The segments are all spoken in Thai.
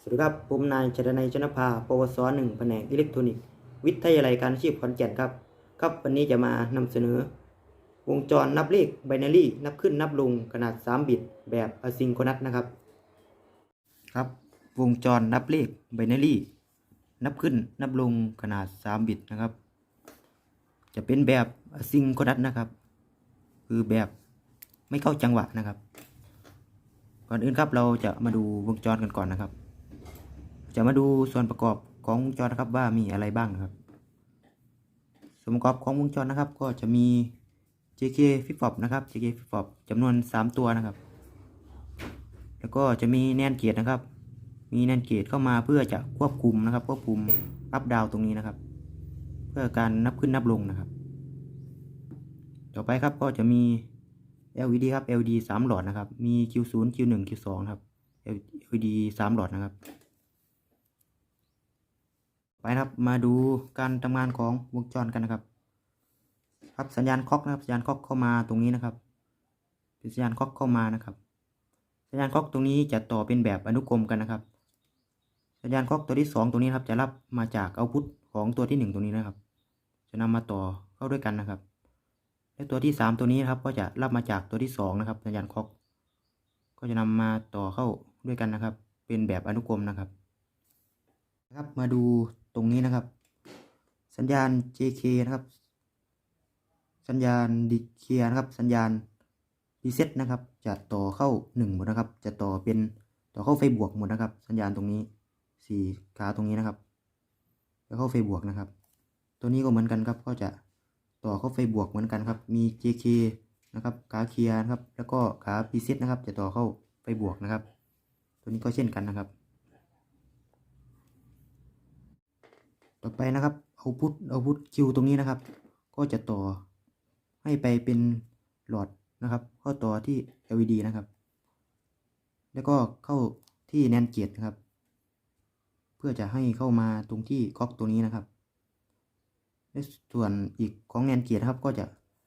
สวัสดีครับ ผมนายชดนัยชนภา ปวสหนึ่งแผนกอิเล็กทรอนิกส์ วิทยาลัยการอาชีพขอนแก่นครับ ครับ วันนี้จะมานำเสนอ วงจรนับเลขไบนารีนับขึ้นนับลงขนาด 3 บิต แบบอะซิงโครนัสนะครับ ครับ วงจรนับเลขไบนารีนับขึ้นนับลงขนาด 3 บิตนะครับ จะเป็นแบบอะซิงโครนัสนะครับ คือแบบไม่เข้าจังหวะนะครับ ก่อนอื่นครับเราจะมาดูวงจรกันก่อนนะครับ จะมาดูส่วนประกอบของวงจรนะครับว่ามีอะไรบ้างครับ ส่วนประกอบของวงจรนะครับ ก็จะมี JK Flip Flop นะครับ JK Flip Flop จำนวน 3 ตัวนะครับ แล้วก็จะมีแนนเกียรนะครับ มีแนนเกียรเข้ามาเพื่อจะควบคุมนะครับ ควบคุมอัพดาวตรงนี้นะครับ เพื่อการนับขึ้นนับลงนะครับ ต่อไปครับก็จะมี LED ครับ LED 3 หลอดนะครับ มี Q0 Q1 Q2 ครับ LED 3 หลอดนะครับ ไปครับมาดูการทำงานของวงจรกันนะครับ ครับสัญญาณคล็อกนะครับสัญญาณคล็อกเข้ามาตรงนี้นะครับเป็นสัญญาณคล็อกเข้ามานะครับ สัญญาณคล็อกตรงนี้จะต่อเป็นแบบอนุกรมกันนะครับ สัญญาณคล็อกตัวที่ 2 ตรงนี้ครับจะรับมาจากเอาพุทของตัวที่ 1 ตรงนี้นะครับ จะนำมาต่อเข้าด้วยกันนะครับ และตัวที่ 3 ตัวนี้ครับก็จะรับมาจากตัวที่ 2 นะครับ สัญญาณคล็อก ก็จะนำมาต่อเข้าด้วยกันนะครับ เป็นแบบอนุกรมนะครับครับมาดู รงนี้นะครับ สัญญาณ JK นะครับ สัญญาณดีเคนะครับ สัญญาณรีเซ็ตนะครับ จะต่อเข้า1หมดนะครับ จะต่อเป็นต่อเข้าไฟบวกหมดนะครับ สัญญาณตรงนี้สี่ขาตรงนี้นะครับจะเข้าไฟบวกนะครับ ตัวนี้ก็เหมือนกันครับ ก็จะต่อเข้าไฟบวกเหมือนกันครับ มี JK นะครับขาเคลียร์นะครับ แล้วก็ขารีเซ็ตนะครับ จะต่อเข้าไฟบวกนะครับ ตัวนี้ก็เช่นกันนะครับ ต่อไปนะครับเอาพุทเอาพุทคิวตรงนี้นะครับ ก็จะต่อให้ไปเป็นหลอดนะครับ เข้าต่อที่ LED นะครับ แล้วก็เข้าที่แนนเกียรนะครับ เพื่อจะให้เข้ามาตรงที่ก๊อกตัวนี้นะครับและส่วนอีกของแนนเกียรนะครับ ก็จะ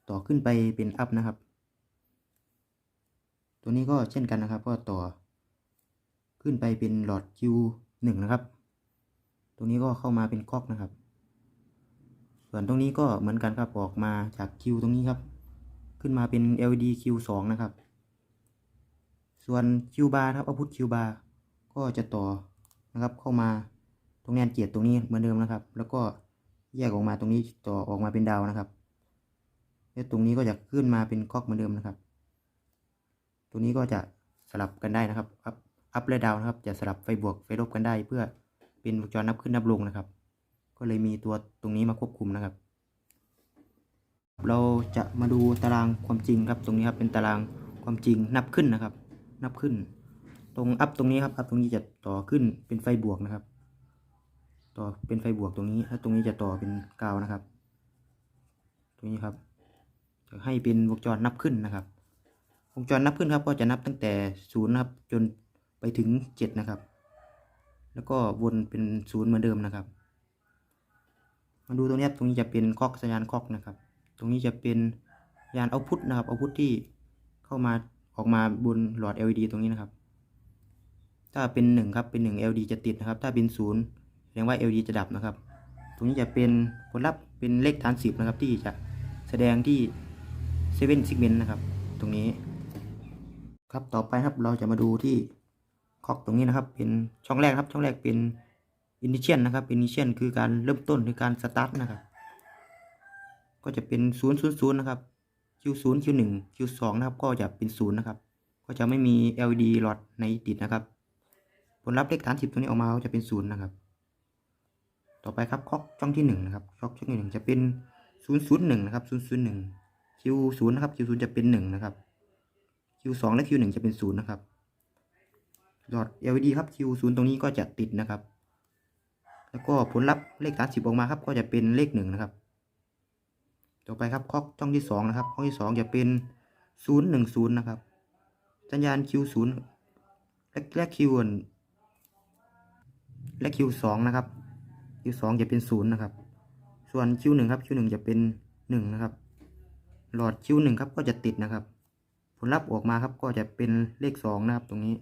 ต่อขึ้นไปเป็นอัพนะครับ ตัวนี้ก็เช่นกันนะครับ ก็ต่อขึ้นไปเป็นหลอด Q1 นะครับ ตรงนี้ก็เข้ามาเป็นก๊อกนะครับ ส่วนตรงนี้ก็เหมือนกันครับออกมาจาก Q ตรงนี้ครับ ขึ้นมาเป็น LED Q2 นะครับ ส่วน Q bar ครับเอาพุท Q bar ก็จะต่อนะครับเข้ามาตรงแนนเกียรตรงนี้เหมือนเดิมนะครับ แล้วก็แยกออกมาตรงนี้ต่อออกมาเป็นดาวนะครับแล้วตรงนี้ก็จะขึ้นมาเป็นก๊อกเหมือนเดิมนะครับ ตรงนี้ก็จะสลับกันได้นะครับอัพอัพและดาวนะครับ จะสลับไฟบวกไฟลบกันได้เพื่อ เป็นวงจรนับขึ้นนับลงนะครับ ก็เลยมีตัวตรงนี้มาควบคุมนะครับ เราจะมาดูตารางความจริงครับ ตรงนี้ครับเป็นตารางความจริงนับขึ้นนะครับ นับขึ้น ตรงอัพตรงนี้ครับอัพตรงนี้จะต่อขึ้นเป็นไฟบวกนะครับ ต่อเป็นไฟบวกตรงนี้แล้วตรงนี้จะต่อเป็นกาวนะครับ ตรงนี้ครับจะให้เป็นวงจรนับขึ้นนะครับวงจรนับขึ้นครับก็จะนับตั้งแต่ศูนย์นะครับจนไปถึงเจ็ดนะครับ แล้วก็วนเป็นศูนย์เหมือนเดิมนะครับ มาดูตรงนี้ตรงนี้จะเป็นคอกสัญญาณคอกนะครับ ตรงนี้จะเป็นยานเอาพุทนะครับเอาพุทที่เข้ามาออกมาบนหลอด LED ตรงนี้นะครับ ถ้าเป็นหนึ่งครับเป็นหนึ่ง LED จะติดนะครับ ถ้าเป็นศูนย์แสดงว่า LED จะดับนะครับ ตรงนี้จะเป็นผลลัพธ์เป็นเลขฐานสิบนะครับ ที่จะแสดงที่เซเว่นซิกเมนต์นะครับ ตรงนี้ ครับต่อไปครับเราจะมาดูที่ คอกตรงนี้นะครับ เป็นช่องแรกครับ ช่องแรกเป็นอินิเชียนนะครับอินิเชียนคือการเริ่มต้นคือการสตาร์ทนะครับ ก็จะเป็นศูนย์ศูนย์ศูนย์นะครับ Q0 Q1 Q2 นะครับ ก็จะเป็นศูนย์นะครับ ก็จะไม่มี LED หลอดในติดนะครับ ผลลัพธ์เลขฐานสิบตรงนี้ออกมาก็จะเป็นศูนย์นะครับ ต่อไปครับคอกช่องที่หนึ่งนะครับคอกช่องที่หนึ่งจะเป็นศูนย์ศูนย์หนึ่งนะครับศูนย์ศูนย์หนึ่ง Q0 นะครับ Q0 จะเป็นหนึ่งนะครับ Q2 และ Q1 จะเป็นศูนย์นะครับ หลอด LED ครับ Q0 ตรงนี้ก็จะติดนะครับ แล้วก็ผลลัพธ์เลขฐานสิบออกมาครับ ก็จะเป็นเลขหนึ่งนะครับ ต่อไปครับคอกช่องที่สองนะครับช่องที่สองจะเป็นศูนย์หนึ่งศูนย์นะครับ สัญญาณ Q0 และและ Q และ Q2 นะครับ Q2 จะเป็นศูนะครับ ส่วน Q1 ครับ Q1 จะเป็นหนึ่งนะครับ หลอด Q1 ครับก็จะติดนะครับ ผลลัพธ์ออกมาครับก็จะเป็นเลขสองนะครับตรงนี้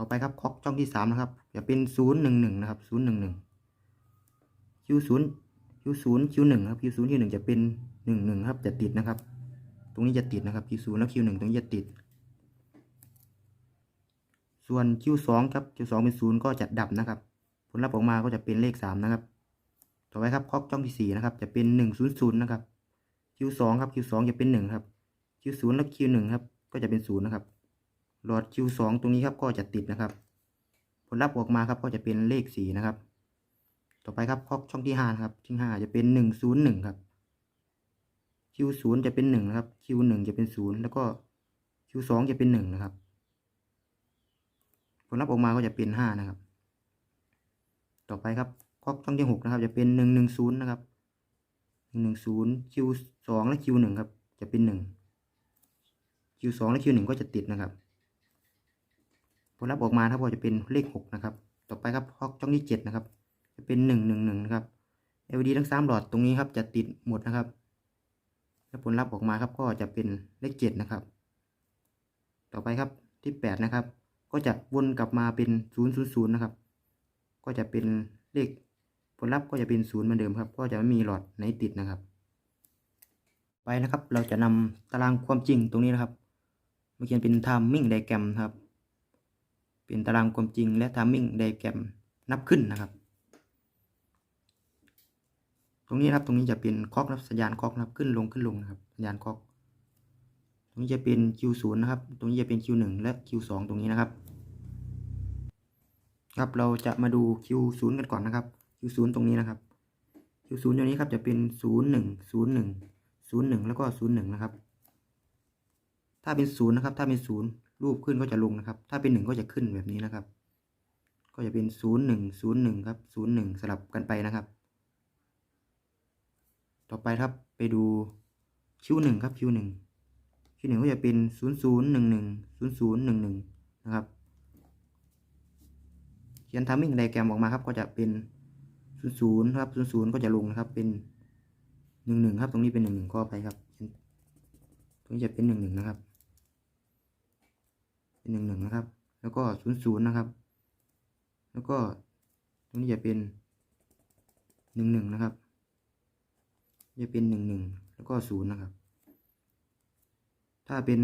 ต่อไปครับคอกช่องที่สามนะครับจะเป็นศูนย์หนึ่งหนึ่งนะครับศูนย์หนึ่งหนึ่งคิวศูนย์คิวศูนย์คิวหนึ่งครับคิวศูนย์คิวหนึ่งจะเป็นหนึ่งหนึ่งครับจะติดนะครับ ตรงนี้จะติดนะครับคิวศูนย์แล้วคิวหนึ่งตรงนี้จะติด ส่วนคิวสองครับคิวสองเป็นศูนย์ก็จะดับนะครับ ผลลัพธ์ออกมาก็จะเป็นเลขสามนะครับ ต่อไปครับคอกช่องที่สี่นะครับ จะเป็นหนึ่งศูนย์ศูนย์นะครับคิวสองครับคิวสองจะเป็นหนึ่งครับคิวศูนย์และคิวหนึ่งครับ ก็จะเป็นศูนย์นะครับ หลอดคิวสองตรงนี้ครับก็จะติดนะครับ ผลลัพธ์ออกมาครับก็จะเป็นเลขสี่นะครับ ต่อไปครับคอกช่องที่ห้าครับที่ห้าจะเป็นหนึ่งศูนย์หนึ่งครับคิวศูนย์จะเป็นหนึ่งนะครับคิวหนึ่งจะเป็นศูนย์แล้วก็คิวสองจะเป็นหนึ่งนะครับ ผลลัพธ์ออกมาก็จะเป็นห้านะครับ ต่อไปครับคอกช่องที่หกนะครับ จะเป็นหนึ่งหนึ่งศูนย์นะครับหนึ่งหนึ่งศูนย์คิวสองและคิวหนึ่งครับ จะเป็นหนึ่งคิวสองและคิวหนึ่งก็จะติดนะครับ ผลลัพธ์ออกมาครับก็จะเป็นเลขหกนะครับ ต่อไปครับคอกช่องที่เจ็ดนะครับ จะเป็นหนึ่งหนึ่งหนึ่งนะครับ LED ทั้งสามหลอดตรงนี้ครับจะติดหมดนะครับ และผลลัพธ์ออกมาครับก็จะเป็นเลขเจ็ดนะครับ ต่อไปครับที่แปดนะครับ ก็จะวนกลับมาเป็นศูนย์ศูนย์ศูนย์นะครับ ก็จะเป็นเลขผลลัพธ์ก็จะเป็นศูนย์เหมือนเดิมครับ ก็จะไม่มีหลอดไหนติดนะครับ ไปนะครับเราจะนำตารางความจริงตรงนี้นะครับมาเขียนเป็น timing diagram ครับ เป็นตารางความจริงและ timing diagram นับขึ้นนะครับ ตรงนี้นะครับตรงนี้จะเป็นคล็อกนับสัญญาณคล็อกนับขึ้นลงขึ้นลงนะครับสัญญาณคล็อก ตรงนี้จะเป็น Q0 นะครับ ตรงนี้จะเป็น Q1 และ Q2 ตรงนี้นะครับ ครับเราจะมาดู Q0 กันก่อนนะครับ Q0 ตรงนี้นะครับ Q0 ตรงนี้ครับจะเป็น 01 01 01 แล้วก็ 01 นะครับ ถ้าเป็น 0 นะครับ ถ้าเป็น 0 รูปขึ้นก็จะลงนะครับ ถ้าเป็น1ก็จะขึ้นแบบนี้นะครับ ก็จะเป็น01 01ครับ01สลับกันไปนะครับ ต่อไปครับไปดู Q1 ครับ Q1 Q1 ก็จะเป็น0011 0011นะครับเขียน timing diagram ออกมาครับ ก็จะเป็น00ครับ00ก็จะลงนะครับเป็น11ครับ ตรงนี้เป็น11ข้อไปครับ ตรงนี้จะเป็น11นะครับ็นหนึ่งหนึ่งนะครับ แล้วก็ศูนย์ศูนย์นะครับ แล้วก็ตรงนี้จะเป็นหนึ่งหนึ่งนะครับ จะเป็นหนึ่งหนึ่งแล้วก็ศูนย์นะครับ ถ้าเป็น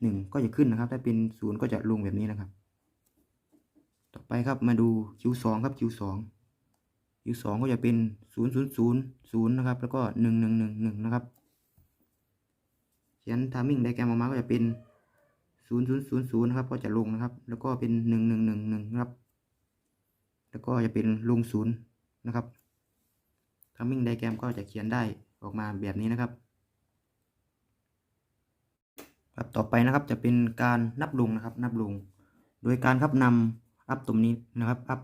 หนึ่งก็จะขึ้นนะครับ ถ้าเป็นศูนย์ก็จะลงแบบนี้นะครับ ต่อไปครับมาดูคิวสองครับคิวสองคิวสองก็จะเป็นศูนย์ศูนย์ศูนย์ศูนย์นะครับ แล้วก็หนึ่งหนึ่งหนึ่งหนึ่งนะครับเขียนทามิ่งไดแกรมออกมาก็จะเป็น 0 0 0 0นะครับ ก็จะลงนะครับ แล้วก็เป็น1 1 1 1นะครับ แล้วก็จะเป็นลง0นะครับ timing diagram ก็จะเขียนได้ออกมาแบบนี้นะครับ ครับต่อไปนะครับจะเป็นการนับลงนะครับ นับลง โดยการครับนำอัพตรงนี้นะครับอัพ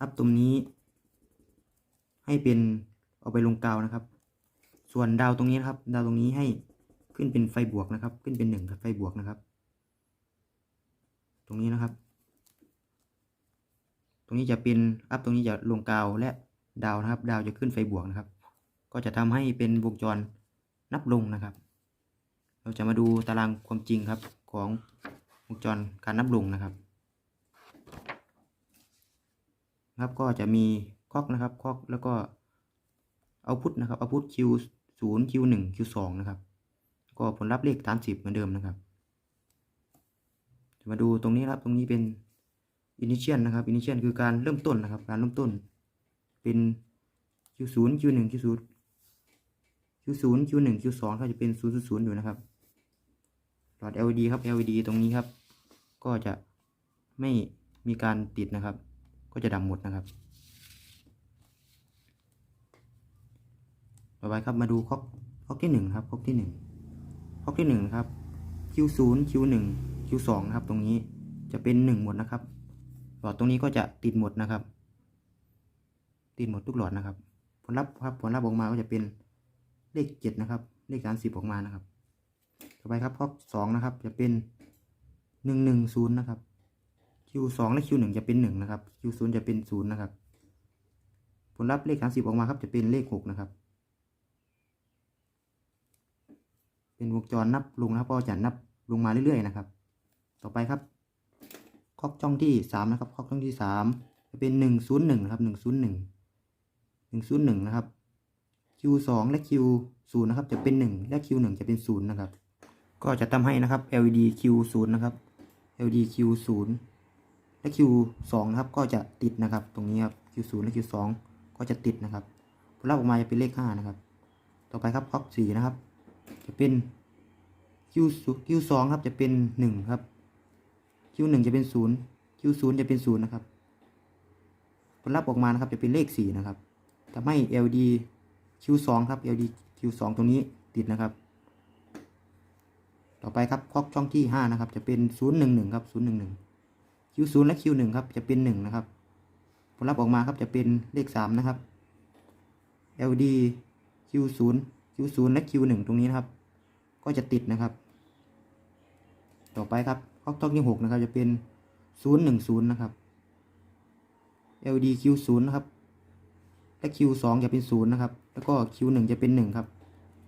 อัพตรงนี้ ให้เป็นเอาไปลงกาวนะครับ ส่วนดาวตรงนี้นครับ ดาวตรงนี้ให้ขึ้นเป็นไฟบวกนะครับ ขึ้นเป็นหนึ่งครับไฟบวกนะครับ ตรงนี้นะครับ ตรงนี้จะเป็นอัพตรงนี้จะลงกาวและดาวนะครับ ดาวจะขึ้นไฟบวกนะครับ ก็จะทำให้เป็นวงจรนับลงนะครับ เราจะมาดูตารางความจริงครับของวงจรการนับลงนะครับ ครับก็จะมีคอกนะครับคอกแล้วก็เอาพุทนะครับเอาพุท Q ศูนย์ Q หนึ่ง Q สองนะครับ ก็ผลลัพธ์เลขสามสิบเหมือนเดิมนะครับ มาดูตรงนี้ครับ ตรงนี้เป็น initial นะครับ initial คือการเริ่มต้นนะครับ การเริ่มต้น เป็น Q ศูนย์ Q หนึ่ง Q ศูนย์ Q ศูนย์ Q หนึ่ง Q สองก็จะเป็นศูนย์ศูนย์อยู่นะครับ หลอด LED ครับ LED ตรงนี้ครับ ก็จะไม่มีการติดนะครับ ก็จะดับหมดนะครับ ต่อไปครับมาดูคอกคอกที่หนึ่งครับคอกที่หนึ่งคอกที่หนึ่งครับ Q ศู Q หนึ่ง Q สองนะครับ ตรงนี้จะเป็นหนึ่งหมดนะครับ หลอดตรงนี้ก็จะติดหมดนะครับ ติดหมดทุกหลอดนะครับ ผลลัพธ์ครับผลลัพธ์ออกมาก็จะเป็นเลขเจ็ดนะครับ เลขการสิบออกมานะครับ ต่อไปครับคอกสองนะครับ จะเป็นหนึ่งหนึ่งศูนย์นะครับ Q สองและ Q หนึ่งจะเป็นหนึ่งนะครับ Q ศูนย์จะเป็นศูนย์นะครับ ผลลัพธ์เลขสามสิบออกมาครับจะเป็นเลขหกนะครับเป็นวงจรนับลงนะครับก็จะนับลงมาเรื่อยๆนะครับ ต่อไปครับคอกช่องที่สามนะครับคอกช่องที่สามจะเป็นหนึ่งศูนย์หนึ่งนะครับหนึ่งศูนย์หนึ่งหนึ่งศูนย์หนึ่งนะครับ Q สองและ Q ศูนย์นะครับ จะเป็นหนึ่งและ Q หนึ่งจะเป็นศูนย์นะครับ ก็จะทำให้นะครับ LED Q ศูนย์นะครับ LED Q ศูนย์และ Q สองนะครับ ก็จะติดนะครับ ตรงนี้ครับ Q ศูนย์และ Q สองก็จะติดนะครับผลลัพธ์ออกมาจะเป็นเลขห้านะครับ ต่อไปครับคอกสี่นะครับ จะเป็น Q ศูนย์ Q สองครับจะเป็นหนึ่งครับ Q หนึ่งจะเป็นศูนย์ Q ศูนย์จะเป็นศูนย์นะครับ ผลลัพธ์ออกมานะครับจะเป็นเลขสี่นะครับทำให้ LD Q สองครับ LD Q สองตรงนี้ติดนะครับ ต่อไปครับคอกช่องที่ห้านะครับ จะเป็นศูนย์หนึ่งหนึ่งครับศูนย์หนึ่งหนึ่ง Q ศูนย์และ Q หนึ่งครับจะเป็นหนึ่งนะครับ ผลลัพธ์ออกมาครับจะเป็นเลขสามนะครับ LD Q ศูนย์ Q ศูนย์และ Q หนึ่งตรงนี้นะครับ ก็จะติดนะครับ ต่อไปครับ คอกช่องที่หกนะครับจะเป็นศูนย์หนึ่งศูนย์นะครับ LED Q ศูนย์นะครับ และ Q สองจะเป็นศูนย์นะครับ แล้วก็ Q หนึ่งจะเป็นหนึ่งครับ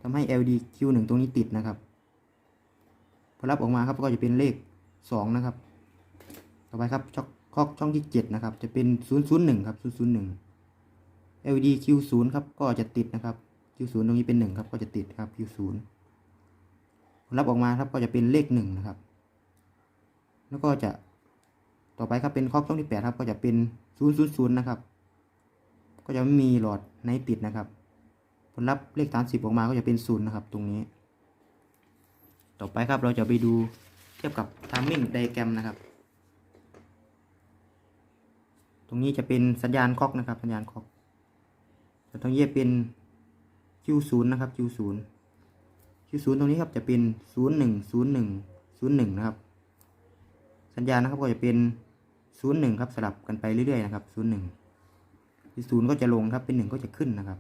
ทำให้ LED Q หนึ่งตรงนี้ติดนะครับผลลัพธ์ออกมาครับก็จะเป็นเลขสองนะครับ ต่อไปครับช่องคอกช่องที่เจ็ดนะครับ จะเป็นศูนย์ศูนย์หนึ่งครับศูนย์ศูนย์หนึ่ง LED Q ศูนย์ครับก็จะติดนะครับ Q ศูนย์ตรงนี้เป็นหนึ่งครับก็จะติดครับ Q ศูนย์ผลลัพธ์ออกมาครับก็จะเป็นเลขหนึ่งนะครับ แล้วก็จะต่อไปครับเป็นคอกช่องที่แปดครับก็จะเป็นศูนย์ศูนย์นะครับ ก็จะไม่มีหลอดในติดนะครับ ผลลัพธ์เลขสามสิบออกมาก็จะเป็นศูนย์นะครับ ตรงนี้ ต่อไปครับเราจะไปดูเทียบกับ timing diagram นะครับ ตรงนี้จะเป็นสัญญาณคล็อกนะครับ สัญญาณคล็อกแต่ตรงนี้จะเป็น Q0 นะครับ Q0 Q0 ตรงนี้ครับจะเป็น 01 01 01 นะครับ สัญญาณนะครับก็จะเป็นศูนย์หนึ่งครับสลับกันไปเรื่อยๆนะครับศูนย์หนึ่งเป็ศูนย์ก็จะลงครับเป็นหนึ่งก็จะขึ้นนะครับ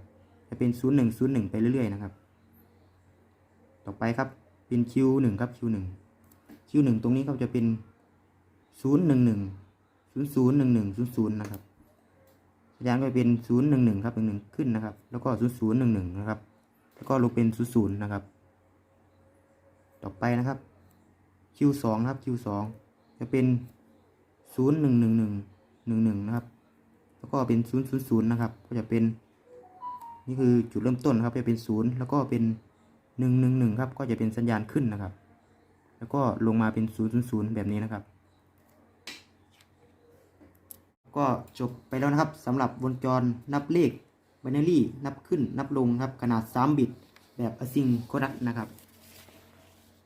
จะเป็นศูนย์หนึ่งศูนย์หนึ่งไปเรื่อยๆนะครับ ต่อไปครับเป็นคิวหนึ่งครับคิวหนึ่งคิวหนึ่งตรงนี้ครัจะเป็นศูนย์หนึ่งหนึ่งศูนย์ศูนย์หนึ่งหนึ่งศูนย์ศูนย์นะครับสัญญาณก็เป็นศูนย์หนึ่งหนึ่งครับหนึ่งหนึ่งขึ้นนะครับ แล้วก็ศูนย์ศูนย์หนึ่งหนึ่งนะครับ แล้วก็ลงเป็นศูนย์นะครับ ต่อไปนะครับคิครับคิ จะเป็น0111 11นะครับ แล้วก็เป็น000นะครับ ก็จะเป็น นี่คือจุดเริ่มต้นนะครับ จะเป็น0แล้วก็เป็น111ครับ ก็จะเป็นสัญญาณขึ้นนะครับ แล้วก็ลงมาเป็น000แบบนี้นะครับ ก็จบไปแล้วนะครับสำหรับวงจรนับเลข binary นับขึ้นนับลงครับ ขนาด 3 บิต แบบ asynchronous นะครับ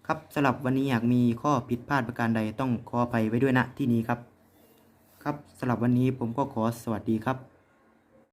ครับสำหรับวันนี้หากมีข้อผิดพลาดประการใดต้องขออภัยไว้ด้วยนะที่นี้ครับ ครับสำหรับวันนี้ผมก็ขอสวัสดีครับ